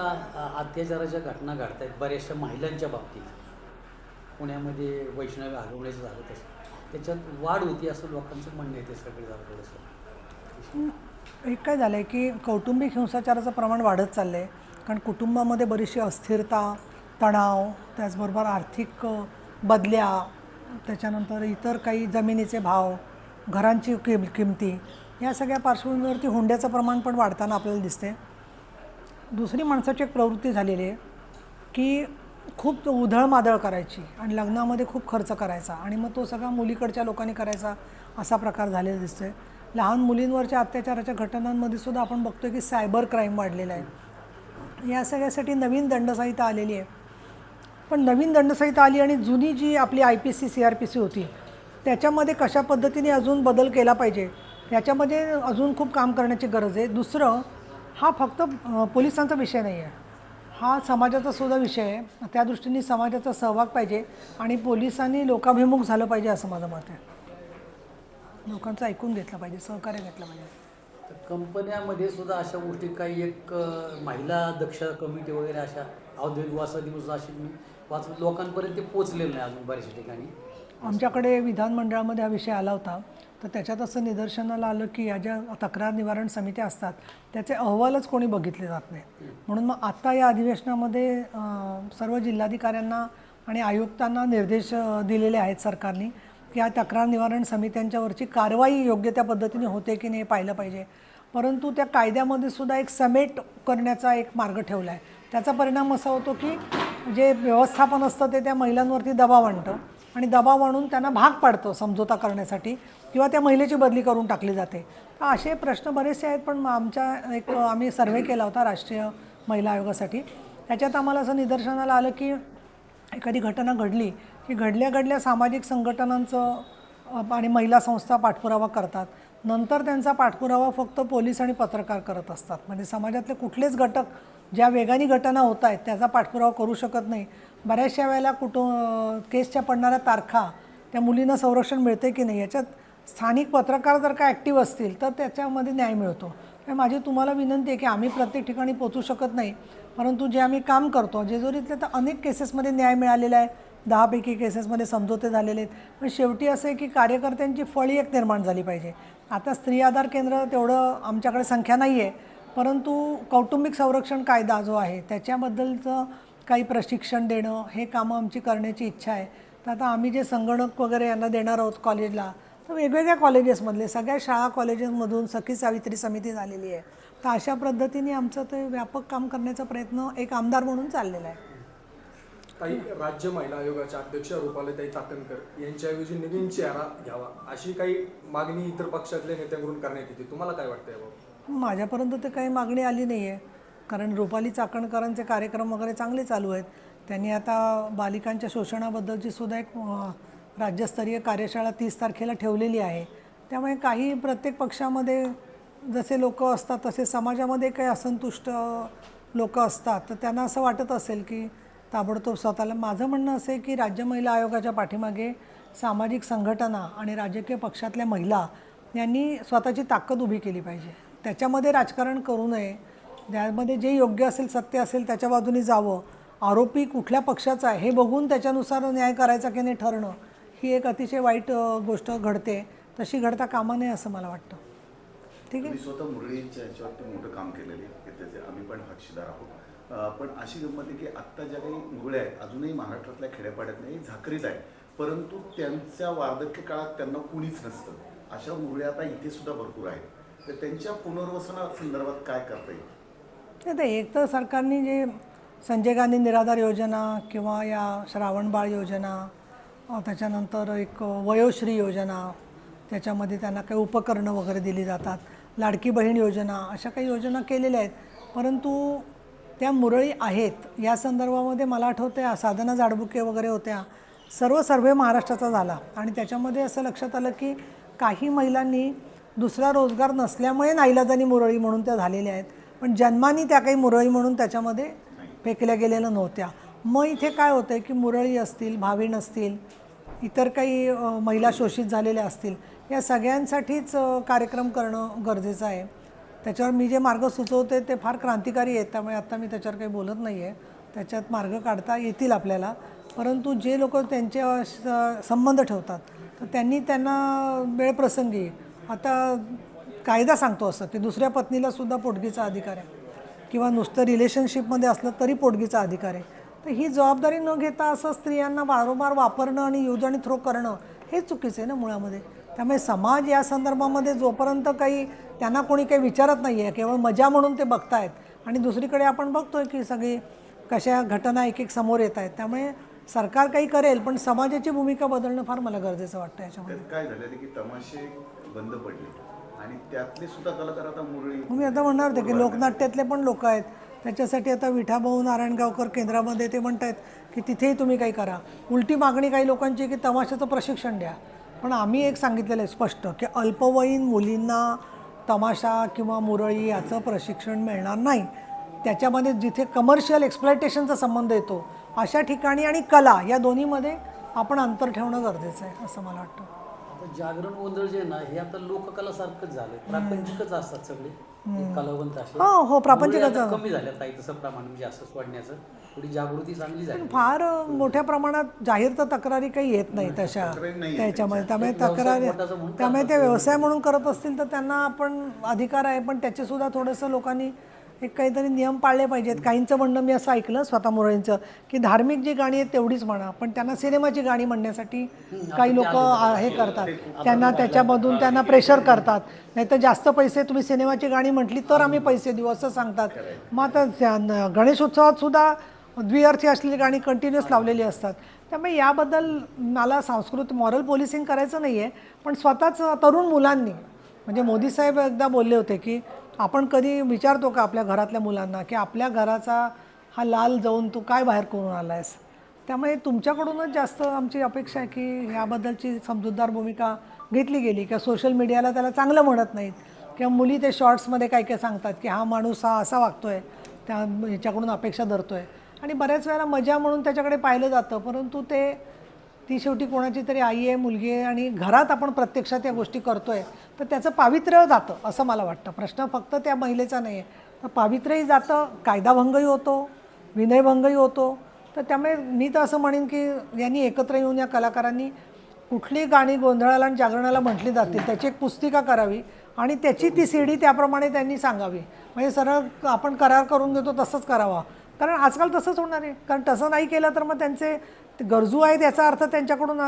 अत्याचाराच्या घटना घडत आहेत बऱ्याचशा महिलांच्या बाबतीत. पुण्यामध्ये वैष्णवी हलवण्याचं झालं तसं. त्याच्यात वाढ होती असं लोकांचं म्हणणं आहे ते सगळे झालं थोडंसं. एक काय झालं आहे की कौटुंबिक हिंसाचाराचं प्रमाण वाढत चाललं आहे कारण कुटुंबामध्ये बरीचशी अस्थिरता तणाव त्याचबरोबर आर्थिक बदल्या त्याच्यानंतर इतर काही जमिनीचे भाव घरांची किम किमती या सगळ्या पार्श्वभूमीवरती हुंड्याचं प्रमाण पण वाढताना आपल्याला दिसते दुसरी माणसाची एक प्रवृत्ती झालेली आहे की खूप उधळमादळ करायची आणि लग्नामध्ये खूप खर्च करायचा आणि मग तो सगळा मुलीकडच्या लोकांनी करायचा असा प्रकार झालेला दिसतोय. लहान मुलींवरच्या अत्याचाराच्या घटनांमध्ये सुद्धा आपण बघतोय की सायबर क्राईम वाढलेला आहे. या सगळ्यासाठी नवीन दंडसंहिता आलेली आहे. पण नवीन दंडसंहिता आली आणि जुनी जी आपली I P C C R P C होती त्याच्यामध्ये कशा पद्धतीने अजून बदल केला पाहिजे याच्यामध्ये अजून खूप काम करण्याची गरज आहे. दुसरं हा फक्त पोलिसांचा विषय नाही आहे हा समाजाचा सुद्धा विषय आहे. त्या दृष्टीने समाजाचा सहभाग पाहिजे आणि पोलिसांनी लोकाभिमुख झालं पाहिजे असं माझं मत आहे. लोकांचं ऐकून घेतलं पाहिजे सहकार्य घेतलं पाहिजे. तर कंपन्यामध्ये सुद्धा अशा गोष्टी काही एक महिला दक्ष कमिटी वगैरे अशा औद्योगिक वसाहतीपासून अशी मी वाच लोकांपर्यंत ते पोचलेलं नाही अजून बऱ्याचशा ठिकाणी. आमच्याकडे विधानमंडळामध्ये हा विषय आला होता. तर त्याच्यात असं निदर्शनाला आलं की या ज्या तक्रार निवारण समित्या असतात त्याचे अहवालच कोणी बघितले जात नाही. म्हणून मग आत्ता या अधिवेशनामध्ये सर्व जिल्हाधिकाऱ्यांना आणि आयुक्तांना निर्देश दिलेले आहेत सरकारने की या तक्रार निवारण समित्यांच्यावरची कारवाई योग्य त्या पद्धतीने होते की नाही पाहिलं पाहिजे. परंतु त्या कायद्यामध्ये सुद्धा एक समेट करण्याचा एक मार्ग ठेवला आहे त्याचा परिणाम असा होतो की जे व्यवस्थापन असतं ते त्या महिलांवरती दबाव आणतं. आणि दबाव आणून त्यांना भाग पाडतं समझोता करण्यासाठी किंवा त्या महिलेची बदली करून टाकली जाते. तर असे प्रश्न बरेचसे आहेत पण आमच्या एक आम्ही सर्वे केला होता राष्ट्रीय महिला आयोगासाठी. त्याच्यात आम्हाला असं निदर्शनाला आलं की एखादी घटना घडली की घडल्या घडल्या सामाजिक संघटनांचं आणि महिला संस्था पाठपुरावा करतात. नंतर त्यांचा पाठपुरावा फक्त पोलीस आणि पत्रकार करत असतात. म्हणजे समाजातले कुठलेच घटक ज्या वेगाने घटना होत आहेत त्याचा पाठपुरावा करू शकत नाही. बऱ्याचशा वेळेला कुटुं केसच्या पडणाऱ्या तारखा त्या मुलींना संरक्षण मिळते की नाही याच्यात स्थानिक पत्रकार जर का ॲक्टिव्ह असतील तर त्याच्यामध्ये न्याय मिळतो. माझी तुम्हाला विनंती आहे की आम्ही प्रत्येक ठिकाणी पोचू शकत नाही परंतु जे आम्ही काम करतो जेजुरीतले तर अनेक केसेसमध्ये न्याय मिळालेला आहे. दहापैकी केसेसमध्ये समझोते झालेले आहेत. पण शेवटी असं आहे की कार्यकर्त्यांची फळी एक निर्माण झाली पाहिजे. आता स्त्री आधार केंद्र तेवढं आमच्याकडे संख्या नाही आहे परंतु कौटुंबिक संरक्षण कायदा जो आहे त्याच्याबद्दलचं काही प्रशिक्षण देणं हे कामं आमची करण्याची इच्छा आहे. तर आता आम्ही जे संगणक वगैरे यांना देणार आहोत कॉलेजला तर वेगवेगळ्या कॉलेजेसमधले सगळ्या शाळा कॉलेजेसमधून सखी सावित्री समिती झालेली आहे. तर अशा पद्धतीने आमचं ते व्यापक काम करण्याचा प्रयत्न एक आमदार म्हणून चाललेला आहे. ताई राज्य महिला आयोगाच्या अध्यक्ष रुपालीताई चाकणकर यांच्याऐवजी नवीन चेहरा घ्यावा अशी काही मागणी इतर पक्षातल्या नेत्यांकडून करण्यात येते. तुम्हाला काय वाटतं याबाबत? माझ्यापर्यंत तर काही मागणी आली नाही आहे कारण रुपाली चाकणकरांचे कार्यक्रम वगैरे चांगले चालू आहेत. त्यांनी आता बालिकांच्या शोषणाबद्दलची सुद्धा एक राज्यस्तरीय कार्यशाळा तीस तारखेला ठेवलेली आहे. त्यामुळे काही प्रत्येक पक्षामध्ये जसे लोक असतात तसे समाजामध्ये काही असंतुष्ट लोक असतात. तर त्यांना असं वाटत असेल की ताबडतोब स्वतःला. माझं म्हणणं असं आहे की राज्य महिला आयोगाच्या पाठीमागे सामाजिक संघटना आणि राजकीय पक्षातल्या महिला यांनी स्वतःची ताकद उभी केली पाहिजे. त्याच्यामध्ये राजकारण करू नये. ज्यामध्ये जे योग्य असेल सत्य असेल त्याच्या बाजूने जावं. आरोपी कुठल्या पक्षाचा आहे हे बघून त्याच्यानुसार न्याय करायचा की नाही ठरणं ही एक अतिशय वाईट गोष्ट घडते. तशी घडता कामा नये असं मला वाटतं. ठीक आहे? स्वतः मुरळीच्या ह्याच्यावरती मोठं काम केलेलं आहे. की त्याचे आम्ही पण साक्षीदार आहोत. पण अशी गंमत आहे की आत्ता ज्या काही मुरळ्या आहेत अजूनही महाराष्ट्रातल्या खेड्यापाड्यात नाही झाकरीत आहे परंतु त्यांच्या वार्धक्य काळात त्यांना कुणीच नसतं. अशा मुरळ्या आता इथे सुद्धा भरपूर आहेत. तर त्यांच्या पुनर्वसना संदर्भात काय करता येईल? नाही एक तर सरकारने जे संजय गांधी निराधार योजना किंवा या श्रावणबाळ योजना त्याच्यानंतर एक वयोश्री योजना त्याच्यामध्ये त्यांना काही उपकरणं वगैरे दिली जातात लाडकी बहीण योजना अशा काही योजना केलेल्या आहेत. परंतु त्या मुरळी आहेत या संदर्भामध्ये मला आठवतं साधना जाडबुके वगैरे होत्या. सर्व सर्वे महाराष्ट्राचा झाला. आणि त्याच्यामध्ये असं लक्षात आलं की काही महिलांनी दुसरा रोजगार नसल्यामुळे नाईलाजानी मुरळी म्हणून त्या झालेल्या आहेत. पण जन्मानी त्या काही मुरळी म्हणून त्याच्यामध्ये फेकल्या गेलेल्या नव्हत्या. मग इथे काय होतं आहे की मुरळी असतील भावीण असतील इतर काही महिला शोषित झालेल्या असतील या सगळ्यांसाठीच कार्यक्रम करणं गरजेचं आहे. त्याच्यावर मी जे मार्ग सुचवते ते फार क्रांतिकारी आहेत त्यामुळे आत्ता मी त्याच्यावर काही बोलत नाही आहे. त्याच्यात मार्ग काढता येतील आपल्याला. परंतु जे लोक त्यांचे संबंध ठेवतात तर त्यांनी त्यांना वेळप्रसंगी आता कायदा सांगतो असं की दुसऱ्या पत्नीला सुद्धा पोटगीचा अधिकार आहे. किंवा नुसतं रिलेशनशिपमध्ये असलं तरी पोटगीचा अधिकार आहे. तर ही जबाबदारी न घेता असं स्त्रियांना वारंवार वापरणं आणि यूज आणि थ्रो करणं हे चुकीचं आहे ना मुळामध्ये. त्यामुळे समाज या संदर्भामध्ये जोपर्यंत काही त्यांना कोणी काही विचारत नाही आहे केवळ मजा म्हणून ते बघतायत. आणि दुसरीकडे आपण बघतोय की सगळी कशा घटना एक एक समोर येत आहेत. त्यामुळे सरकार काही करेल पण समाजाची भूमिका बदलणं फार मला गरजेचं वाटतं याच्यामध्ये. काय झालं की तमाशे बंद पडले. आणि त्यातले सुद्धा कलाकार आता मुरळी मी आता म्हणणार होते की लोकनाट्यातले पण लोक आहेत. त्याच्यासाठी आता विठाभाऊ नारायणगावकर केंद्रामध्ये ते म्हणत आहेत की तिथेही तुम्ही काही करा. उलटी मागणी काही लोकांची की तमाशाचं प्रशिक्षण द्या. पण आम्ही एक सांगितलेलं आहे स्पष्ट की अल्पवयीन मुलींना तमाशा किंवा मुरळी याचं प्रशिक्षण मिळणार नाही. त्याच्यामध्ये जिथे कमर्शियल एक्सप्लॉयटेशनचा संबंध येतो अशा ठिकाणी आणि कला या दोन्हीमध्ये आपण अंतर ठेवणं गरजेचं आहे असं मला वाटतं. आता जागरण गोंधळ जे ना हे आता लोककलासारखंच झालंय. प्रापंचिकच असतात सगळे. कलावंत असे. हो, हो, प्रापंचिकच कमी झाल्या ताई तसं प्रमाण म्हणजे असं सोडण्याचं. थोडी जागृती चांगली झाली. फार मोठ्या प्रमाणात जाहीर तर तक्रारी काही येत नाही तशा त्याच्यामध्ये. त्यामुळे तक्रारी त्यामुळे ते व्यवसाय म्हणून करत असतील तर त्यांना आपण अधिकार आहे पण त्याचे सुद्धा थोडंसं लोकांनी एक काहीतरी नियम पाळले पाहिजेत. काहींचं म्हणणं मी असं ऐकलं स्वतः मुरळींचं की धार्मिक जी गाणी आहेत तेवढीच म्हणा पण त्यांना सिनेमाची गाणी म्हणण्यासाठी काही लोक हे करतात. त्यांना त्याच्यामधून त्यांना प्रेशर करतात. नाही तर जास्त पैसे तुम्ही सिनेमाची गाणी म्हटली तर आम्ही पैसे देऊ असं सांगतात. मग आता गणेशोत्सवात सुद्धा द्विअर्थी असलेली गाणी कंटिन्युअस लावलेली असतात. त्यामुळे याबद्दल मला सांस्कृत मॉरल पोलिसिंग करायचं नाही आहे पण स्वतःच तरुण मुलांनी म्हणजे मोदी साहेब एकदा बोलले होते की आपण कधी विचारतो का आपल्या घरातल्या मुलांना की आपल्या घराचा हा लाल जाऊन तू काय बाहेर करून आला आहेस त्यामुळे तुमच्याकडूनच जास्त आमची अपेक्षा आहे की याबद्दलची समजूतदार भूमिका घेतली गेली किंवा सोशल मीडियाला त्याला चांगलं म्हणत नाहीत. किंवा मुली ते शॉर्ट्समध्ये काय काय सांगतात की हा माणूस हा असा वागतो आहे त्या ह्याच्याकडून अपेक्षा धरतो आहे आणि बऱ्याच वेळेला मजा म्हणून त्याच्याकडे पाहिलं जातं परंतु ते ती शेवटी कोणाची तरी आई आहे मुलगी आहे आणि घरात आपण प्रत्यक्षात या गोष्टी करतो आहे तर त्याचं पावित्र्य जातं असं मला वाटतं. प्रश्न फक्त त्या महिलेचा नाही आहे तर पावित्र्यही जातं कायदाभंगही होतो विनयभंगही होतो. तर त्यामुळे मी तर असं म्हणेन की यांनी एकत्र येऊन या कलाकारांनी कुठली गाणी गोंधळाला आणि जागरणाला म्हटली जाते त्याची एक पुस्तिका करावी आणि त्याची ती सीडी त्याप्रमाणे त्यांनी सांगावी. म्हणजे सरळ आपण करार करून देतो तसंच करावा. कारण आजकाल तसंच होणार आहे. कारण तसं नाही केलं तर मग त्यांचे ते गरजू आहेत याचा अर्थ त्यांच्याकडून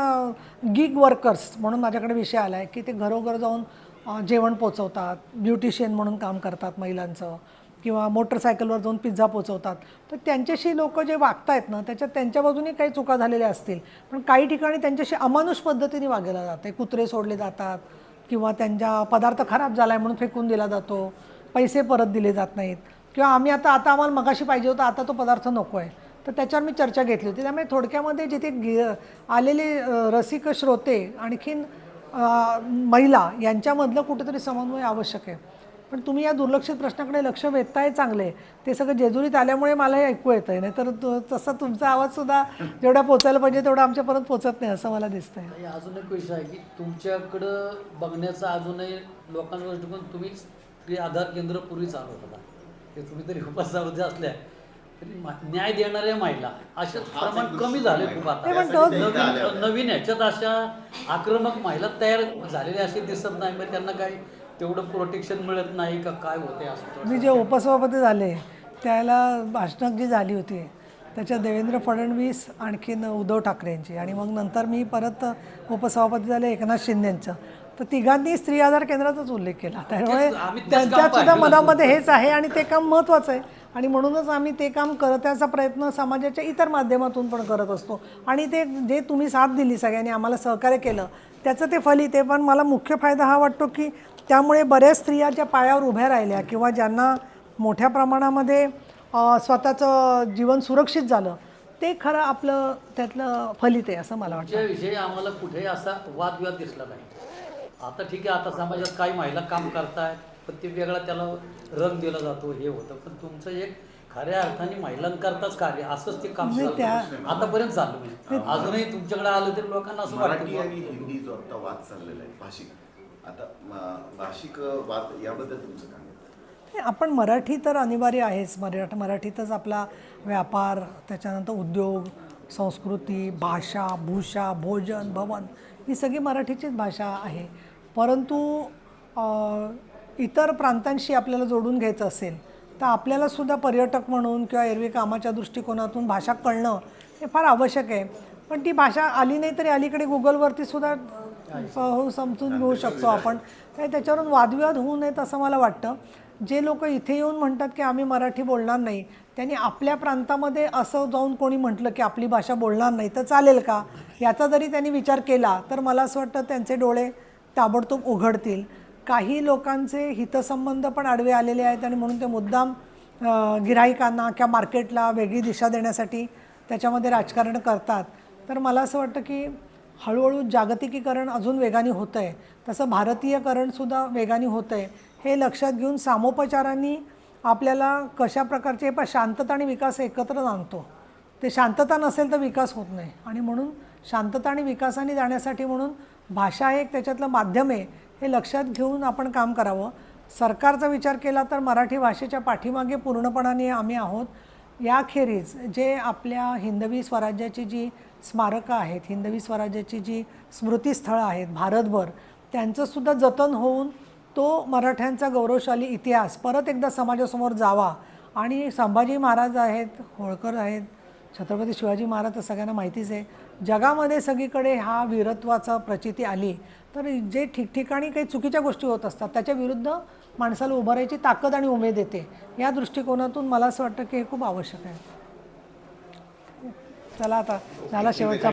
गिग वर्कर्स म्हणून माझ्याकडे विषय आला आहे की ते घरोघर जाऊन जेवण पोचवतात ब्युटिशियन म्हणून काम करतात महिलांचं किंवा मोटरसायकलवर जाऊन पिझ्झा पोचवतात. तर त्यांच्याशी लोक जे वागतायत ना त्याच्यात त्यांच्या बाजूने काही चुका झालेल्या असतील. पण काही ठिकाणी त्यांच्याशी अमानुष पद्धतीने वागलं जाते. कुत्रे सोडले जातात किंवा त्यांच्या पदार्थ खराब झाला आहे म्हणून फेकून दिला जातो. पैसे परत दिले जात नाहीत. किंवा आम्ही आता आता आम्हाला मगाशी पाहिजे होता आता तो पदार्थ नको आहे तर त्याच्यावर मी चर्चा घेतली होती. त्यामुळे थोडक्यामध्ये जिथे गे आलेले रसिक श्रोते आणखीन महिला यांच्यामधलं कुठेतरी समन्वय आवश्यक आहे. पण तुम्ही या दुर्लक्षित प्रश्नाकडे लक्ष वेधताय चांगले. ते सगळं जेजुरीत आल्यामुळे मला हे ऐकू येतं आहे नाही तर तसा तुमचा आवाजसुद्धा जेवढा पोचायला पाहिजे तेवढा आमच्यापर्यंत पोचत नाही असं मला दिसतं आहे अजून एक विषय आहे की तुमच्याकडं बघण्याचा अजूनही लोकांचा दृष्टिकोन तुम्ही आधार केंद्र पूर्वी चालवत होता ते तुम्ही तरी उपासामध्ये असल्या तरी न्याय देणाऱ्या महिला असे प्रमाण कमी झाले खूप आता. नवीन नवीन ह्याच्यात अशा आक्रमक महिला तयार झालेल्या असे दिसत नाही मग त्यांना काही तेवढं प्रोटेक्शन मिळत नाही का काय होते असं मी जे उपसभापती झाले त्याला भाषणं जी झाली होती. त्याच्यात देवेंद्र फडणवीस आणखीन उद्धव ठाकरेंची. आणि मग नंतर मी परत उपसभापती झाले एकनाथ शिंदेंचं. तर तिघांनी स्त्री आधार केंद्राचाच उल्लेख केला. त्यामुळे त्यांच्यात सुद्धा. मनामध्ये हेच आहे आणि ते काम महत्त्वाचं आहे. आणि म्हणूनच आम्ही ते काम करण्याचा प्रयत्न समाजाच्या इतर माध्यमातून पण करत असतो. आणि ते जे तुम्ही साथ दिली सगळ्यांनी आम्हाला सहकार्य केलं त्याचं ते फलित आहे पण मला मुख्य फायदा हा वाटतो की त्यामुळे बऱ्याच स्त्रिया ज्या पायावर उभ्या राहिल्या किंवा ज्यांना मोठ्या प्रमाणामध्ये स्वतःचं जीवन सुरक्षित झालं ते खरं आपलं त्यातलं फलित आहे असं मला वाटतं. विषयी आम्हाला कुठेही असा वादविवाद दिसला नाही. आता ठीक आहे आता समाजात काही महिला काम करतायत पण ते वेगळा त्याला रंग दिला जातो हे होतं. पण तुमचं एक खऱ्या अर्थाने महिलांकरताच कार्य असंच ते काम नाही, चालतं. आतापर्यंत चालू आहे अजूनही तुमच्याकडे आलं तरी लोकांना असं वाटतं मराठी आणि हिंदी जो आता वाद चाललेला आहे भाषिक. आता म- भाषिक वाद याबद्दल तुमचं काय मत? आपण मराठी तर अनिवार्य आहेच. मराठ मराठीतच आपला व्यापार त्याच्यानंतर उद्योग संस्कृती भाषा भूषा भोजन भवन ही सगळी मराठीचीच भाषा आहे. परंतु इतर प्रांतांशी आपल्याला जोडून घ्यायचं असेल तर आपल्यालासुद्धा पर्यटक म्हणून किंवा एरवी कामाच्या दृष्टिकोनातून भाषा कळणं हे फार आवश्यक आहे. पण ती भाषा आली नाही तरी अलीकडे गुगलवरती सुद्धा हो समजून घेऊ शकतो आपण. काही त्याच्यावरून वादविवाद होऊ नयेत असं मला वाटतं. जे लोक इथे येऊन म्हणतात की आम्ही मराठी बोलणार नाही त्यांनी आपल्या प्रांतामध्ये असं जाऊन कोणी म्हटलं की आपली भाषा बोलणार नाही तर चालेल का? याचा जरी त्यांनी विचार केला तर मला असं वाटतं त्यांचे डोळे ताबडतोब उघडतील. काही लोकांचे हितसंबंध पण आडवे आलेले आहेत आणि म्हणून ते मुद्दाम अ, गिऱ्हाईकांना किंवा मार्केटला वेगळी दिशा देण्यासाठी त्याच्यामध्ये राजकारण करतात. तर मला असं वाटतं की हळूहळू जागतिकीकरण अजून वेगाने होतं आहे तसं भारतीयकरणसुद्धा वेगाने होतं आहे हे लक्षात घेऊन सामोपचारांनी आपल्याला कशा प्रकारचे पण शांतता आणि विकास एकत्र आणतो. ते शांतता नसेल तर विकास होत नाही. आणि म्हणून शांतता आणि विकासाने जाण्यासाठी म्हणून भाषा हे एक त्याच्यातलं माध्यम आहे हे लक्षात घेऊन आपण काम करावं. सरकारचा विचार केला तर मराठी भाषेच्या पाठीमागे पूर्णपणाने आम्ही आहोत. याखेरीज जे आपल्या हिंदवी स्वराज्याची जी स्मारकं आहेत हिंदवी स्वराज्याची जी स्मृतीस्थळं आहेत भारतभर त्यांचंसुद्धा जतन होऊन तो मराठ्यांचा गौरवशाली इतिहास परत एकदा समाजासमोर जावा. आणि संभाजी महाराज आहेत होळकर आहेत छत्रपती शिवाजी महाराज तर सगळ्यांना माहितीच आहे. जगामध्ये सगळीकडे हा वीरत्वाचा प्रचिती आली तर जे ठिकठिकाणी काही चुकीच्या गोष्टी होत असतात त्याच्या विरुद्ध माणसाला उभारायची ताकद आणि उमेद येते या दृष्टिकोनातून मला असं वाटतं की हे खूप आवश्यक आहे. चला आता झाला शेवटचा